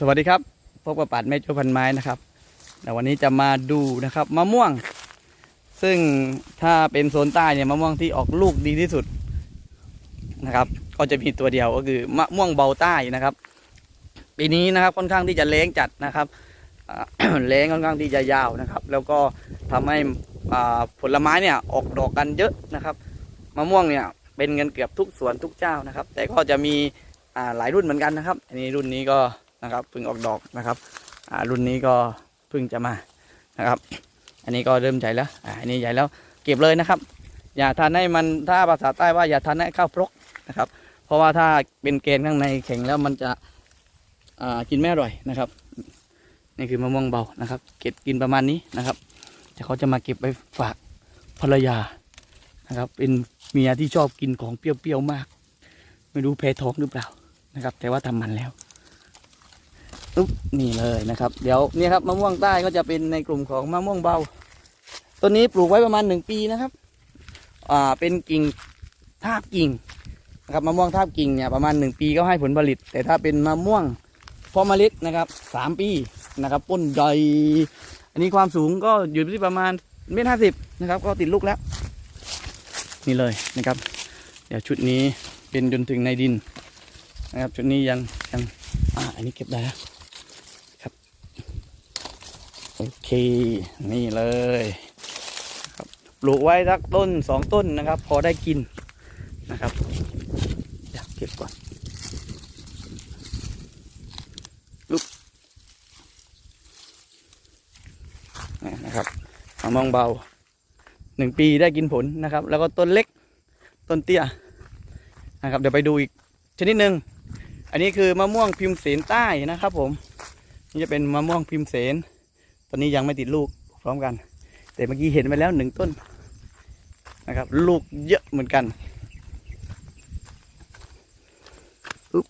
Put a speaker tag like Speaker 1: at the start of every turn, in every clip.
Speaker 1: สวัสดีครับ พบกับปัดแม่โจพันไม้นะครับแต่วันนี้จะมาดูนะครับมะม่วง ซึ่งถ้าเป็นโซนใต้เนี่ยมะม่วงที่ออกลูกดีที่สุดนะครับ ก็จะมีตัวเดียวก็คือมะม่วงเบาใต้นะครับปีนี้นะครับค่อนข้างที่จะแล้งจัดนะครับอ่าแล้งค่อนข้างที่จะยาวนะครับ แล้วก็ทำให้ผลไม้เนี่ยออกดอกกันเยอะนะครับมะม่วงเนี่ยเป็นเงินเกือบทุกสวนทุกเจ้านะครับ แต่ก็จะมีหลายรุ่นเหมือนกันนะครับอันนี้รุ่นนี้ก็ นะครับเพิ่งออกดอกนะครับรุ่นนี้ก็เพิ่งจะมานะครับ อันนี้ก็เริ่มใหญ่แล้วอันนี้ใหญ่แล้วเก็บเลยนะครับ อย่าทานให้มันถ้าภาษาใต้ว่าอย่าทานให้ข้าวพรกนะครับ เพราะว่าถ้าเป็นเกณฑ์ข้างในแข็งแล้วมันจะกินไม่อร่อยนะครับ นี่คือมะม่วงเบานะครับ เก็บกินประมาณนี้นะครับแต่เขาจะมาเก็บไปฝากภรรยานะครับ เป็นเมียที่ชอบกินของเปรี้ยวๆมาก ไม่รู้แพ้ท้องหรือเปล่านะครับ แต่ว่าทำมันแล้ว อุ๊บนี่เลยนะครับ เดี๋ยวเนี่ยครับมะม่วงใต้ก็จะเป็นในกลุ่มของมะม่วงเบาต้นนี้ปลูกไว้ประมาณหนึ่งปีนะครับ อ่าเป็นกิ่งทาบกิ่งนะครับมะม่วงทาบกิ่งเนี่ยประมาณหนึ่งปีก็ให้ผลผลิต แต่ถ้าเป็นมะม่วงพาะเมล็ดนะครับสามปีนะครับต้นใหญ่อันนี้ความสูงก็อยู่ที่ประมาณเมตรห้าสิบนะครับ ก็ติดลูกแล้ว นี่เลยนะครับ เดี๋ยวชุดนี้เป็นจนถึงในดินนะครับชุดนี้ยังยังอ่าอันนี้เก็บได้แล้วครับ เค นี่เลยครับปลูกไว้สักต้นสองต้นนะครับ พอได้กินนะครับเดี๋ยวเก็บก่อนลุกนะครับมะม่วงเบาหนึ่งปีได้กินผลนะครับ แล้วก็ต้นเล็กต้นเตี้ยนะครับ เดี๋ยวไปดูอีกชนิดหนึ่งอันนี้คือมะม่วงพิมพ์เสนใต้นะครับ ผมนี่จะเป็นมะม่วงพิมพ์เสน อนนี้ยังไม่ติดลูกพร้อมกัน แต่เมื่อกี้เห็นไปแล้วหนึ่งต้นนะครับ ลูกเยอะเหมือนกันอุ๊บ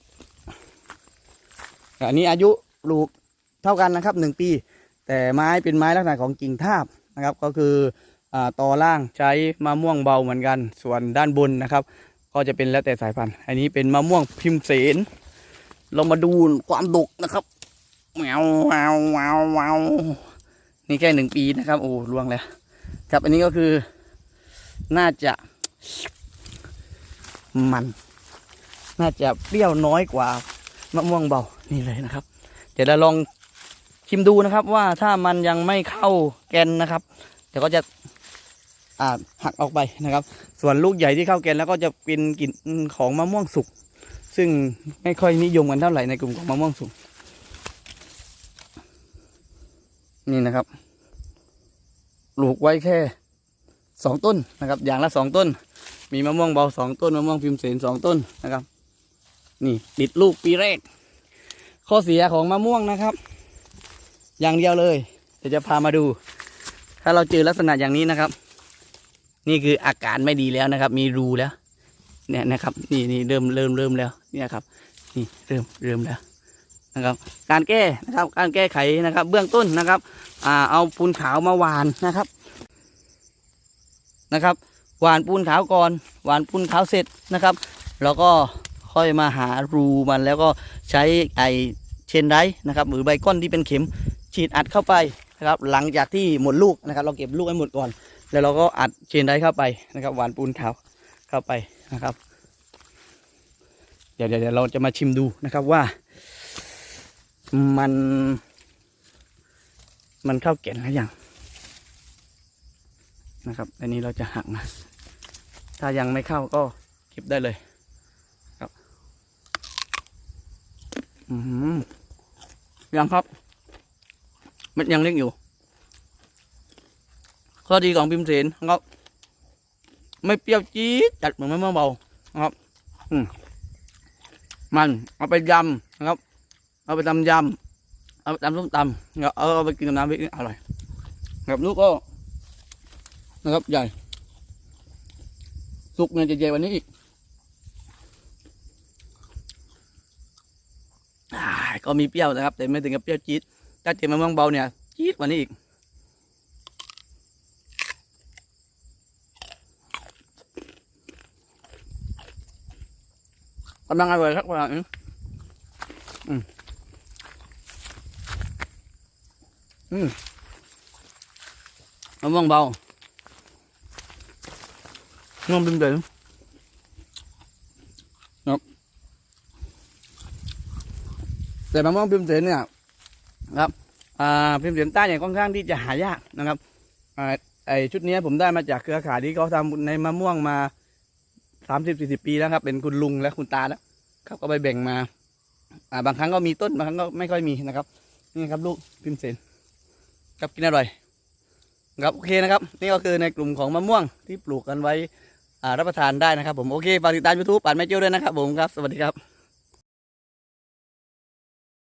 Speaker 1: อันนี้อายุลูกเท่ากันนะครับหนึ่งปี แต่ไม้เป็นไม้ลักษณะของกิ่งทาบนะครับ ก็คืออต่อล่างใช้มะม่วงเบาเหมือนกัน ส่วนด้านบนนะครับ ก็จะเป็นแล้วแต่สายพันธุ์ อันนี้เป็นมะม่วงพิมพ์เสน เรามาดูความดกนะครับแมวแมวแมวแมว นี่แค่หนึ่งปีนะครับ โอ้ล่วงแล้วครับอันนี้ก็คือน่าจะมัน น่าจะเปรี้ยวน้อยกว่ามะม่วงเบานี่เลยนะครับ เดี๋ยวเราลองชิมดูนะครับว่าถ้ามันยังไม่เข้าแกนนะครับ เดี๋ยวก็จะอ่าหักออกไปนะครับ ส่วนลูกใหญ่ที่เข้าแกนแล้วก็จะเป็นกลิ่นของมะม่วงสุก ซึ่งไม่ค่อยนิยมกันเท่าไหร่ในกลุ่มของมะม่วงสุก นี่นะครับปลูกไว้แค่สองต้นนะครับ อย่างละสองต้น มีมะม่วงเบาสองต้นมะม่วงพิมพ์เสนสองต้นนะครับ นี่ติดลูกปีแรก ข้อเสียของมะม่วงนะครับ อย่างเดียวเลยเดี๋ยวจะพามาดู ถ้าเราเจอลักษณะอย่างนี้นะครับ นี่คืออาการไม่ดีแล้วนะครับ มีรูแล้ว เนี่ยนะครับ นี่นี่เริ่มเริ่มเริ่มแล้ว เนี่ยครับ นี่เริ่มเริ่มแล้ว นะครับ การแก้นะครับการแก้ไขนะครับ เบื้องต้นนะครับอ่าเอาปูนขาวมาหวานนะครับนะครับหวานปูนขาวก่อนหวานปูนขาวเสร็จนะครับ แล้วก็ค่อยมาหารูมันแล้วก็ใช้ไอเชนไดนะครับหรือใบก้อนที่เป็นเข็มฉีดอัดเข้าไปนะครับ หลังจากที่หมดลูกนะครับ เราเก็บลูกให้หมดก่อน แล้วเราก็อัดเชนไดเข้าไปนะครับ หวานปูนขาวเข้าไปนะครับ เดี๋ยวเดี๋ยวเราจะมาชิมดูนะครับว่า มัน มันเข้าแก่นหรือยังนะครับ อันนี้เราจะหักนะ ถ้ายังไม่เข้าก็เก็บได้เลยครับ อืมยังครับม็ดยังเล็กอยู่ ข้อดีของพิมพ์เสนนครับ ไม่เปรี้ยวจี๊ดจัดเหมือนมะม่วงเบาครับ อืมมันเอาไปยำนะครับ เอาไปตำยำเอาไปตำส้มตำเอาเอาไปกินกับน้ำพริกนี่อร่อยครับลูกก็นะครับใหญ่ สุกเนี่ยจะใหญ่กวันนี้อีกอ่าก็มีเปรี้ยวนะครับ แต่ไม่ถึงกับเปรี้ยวจี๊ดถ้าเจอมะม่วงเบาเนี่ยจี๊ดกว่านี้อีกกำลังอร่อยครับว่าอืม อืมมะม่วงเบาม่วงเป็นเดือนครับแต่มะม่วงพิมพ์เสนเนี่ยครับอ่าพิมพ์เสนใต้เนี่ยค่อนข้างที่จะหายากนะครับอ่าไอชุดนี้ผมได้มาจากเครือข่ายที่เขาทำในมะม่วงมาสามสิบสี่สิบปีแล้วครับ เป็นคุณลุงและคุณตาแล้วเขาก็ไปแบ่งมา อ่าบางครั้งก็มีต้นบางครั้งก็ไม่ค่อยมีนะครับ นี่ครับลูกพิมพ์เสน กับกินอร่อยครับโอเคนะครับ นี่ก็คือในกลุ่มของมะม่วงที่ปลูกกันไว้รับประทานได้นะครับผมโอเคฝากติดตามยูทูบป่านแม่เจ้าด้วยนะครับผมครับ สวัสดีครับ